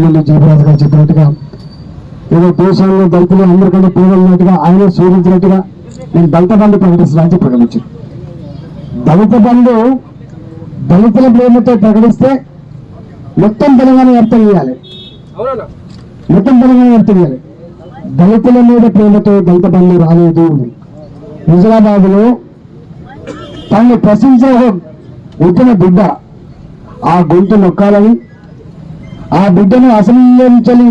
ఇంతకుముందు జయప్రకాష్ గారు చెప్పినట్టుగా ఏదో దేశంలో దళితులు అందరికంటే పేదలున్నట్టుగా ఆయన శోధించినట్టుగా నేను దళిత బంధు ప్రకటిస్తున్నానని చెప్పి ప్రకటించాను దళిత బంధు దళితుల ప్రేమతో ప్రకటిస్తే మొత్తం తెలంగాణ వ్యాప్తం చేయాలి. మొత్తం తెలంగాణ వ్యాప్తం చేయాలి. దళితుల మీద ప్రేమతో దళిత బంధు రాలేదు. హుజరాబాద్లో తనని ప్రశ్నించే ఉద్యమ బిడ్డ ఆ గొంతు నొక్కాలని ఆ బిడ్డను అసలు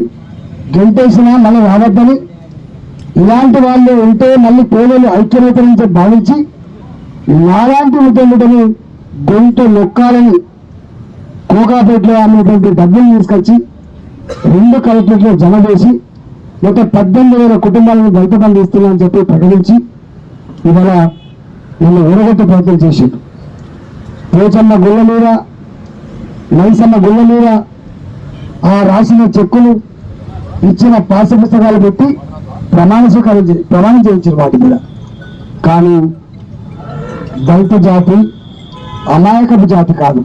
గెలిపేసినా మళ్ళీ రావద్దని ఇలాంటి వాళ్ళు ఉంటే మళ్ళీ పేదలు ఐక్యత భావించి నాలాంటి ఉద్యముడిని గొంతు నొక్కాలని కోకాపేటలో అమ్మేటువంటి డబ్బులు తీసుకొచ్చి రెండు కలెక్టరేట్లో జమ చేసి మొత్తం పద్దెనిమిది వేల కుటుంబాలను దళిత బంధు ఇస్తున్నామని చెప్పి ప్రకటించి ఇవాళ నిన్ను ఊరగొట్టే ప్రయత్నం చేసిండు. పోచమ్మ గుళ్ళ మీద నైసమ్మ గుళ్ళ మీద ఆ రాసిన చెక్కులు ఇచ్చిన పాఠ్య పుస్తకాలు పెట్టి ప్రమాణ స్వీకారం ప్రమాణం చేయించారు వాటి మీద. కానీ దళిత జాతి అమాయకపు జాతి కాదు.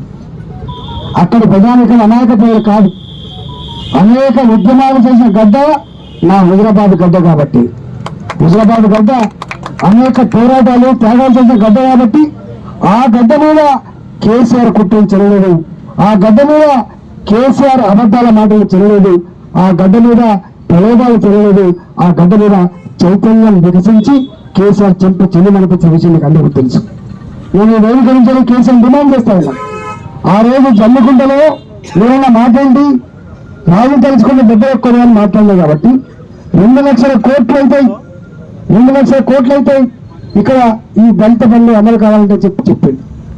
అక్కడి ప్రజానికలు అమాయక ప్రజలు కాదు. అనేక ఉద్యమాలు చేసిన గడ్డ నా హుజరాబాద్ గడ్డ కాబట్టి. హుజరాబాద్ గడ్డ అనేక పోరాటాలు త్యాగాలు చేసిన గడ్డ కాబట్టి ఆ గడ్డ మీద కేసీఆర్ కుట్రలు చెల్లలేదు ఆ గడ్డ మీద కేసీఆర్ అబద్ధాల మాటలు చెల్లలేదు. ఆ గడ్డ మీద ప్రలోభాలు చెల్లలేదు. ఆ గడ్డ మీద చైతన్యం వికసించి కేసీఆర్ చెంప చెల్లిమనిపించిన విషయం మీకు అందరికీ తెలుసు. నేను ఈ వేదిక నుంచి కేసీఆర్ డిమాండ్ చేస్తా ఉన్నా. ఆ రోజు జమ్మికుంటలో ఏమైనా మాట్లాడి రాజు తలుచుకుని బిడ్డ ఎక్కువ అని మాట్లాడలేదు కాబట్టి రెండు లక్షల కోట్లు అవుతాయి. రెండు లక్షల కోట్లు అవుతాయి. ఇక్కడ ఈ దళిత పనులు అమలు కావాలంటే చెప్పి చెప్పింది